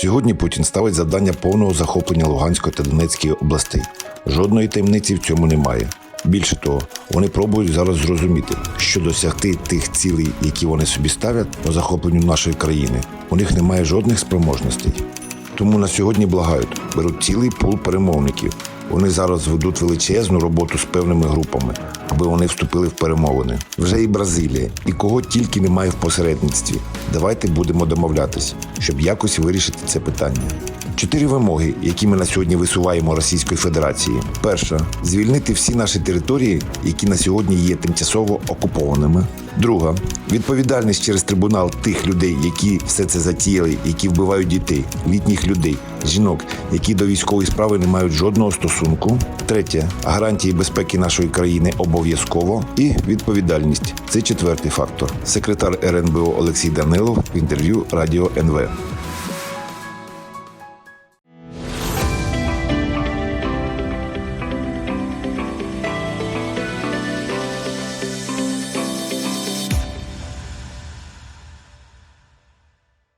Сьогодні Путін ставить завдання повного захоплення Луганської та Донецької областей. Жодної таємниці в цьому немає. Більше того, вони пробують зараз зрозуміти, що досягти тих цілей, які вони собі ставлять по захопленню нашої країни, у них немає жодних спроможностей. Тому на сьогодні благають, беруть цілий пул перемовників. Вони зараз ведуть величезну роботу з певними групами, аби вони вступили в перемовини. Вже і Бразилія, і кого тільки немає в посередництві. Давайте будемо домовлятись, щоб якось вирішити це питання. Чотири вимоги, які ми на сьогодні висуваємо Російської Федерації. Перша звільнити всі наші території, які на сьогодні є тимчасово окупованими. Друга відповідальність через трибунал тих людей, які все це затіяли, які вбивають дітей, літніх людей, жінок, які до військової справи не мають жодного стосунку. Третє гарантії безпеки нашої країни обов'язково. І відповідальність це четвертий фактор. Секретар РНБО Олексій Данилов в інтерв'ю Радіо НВ.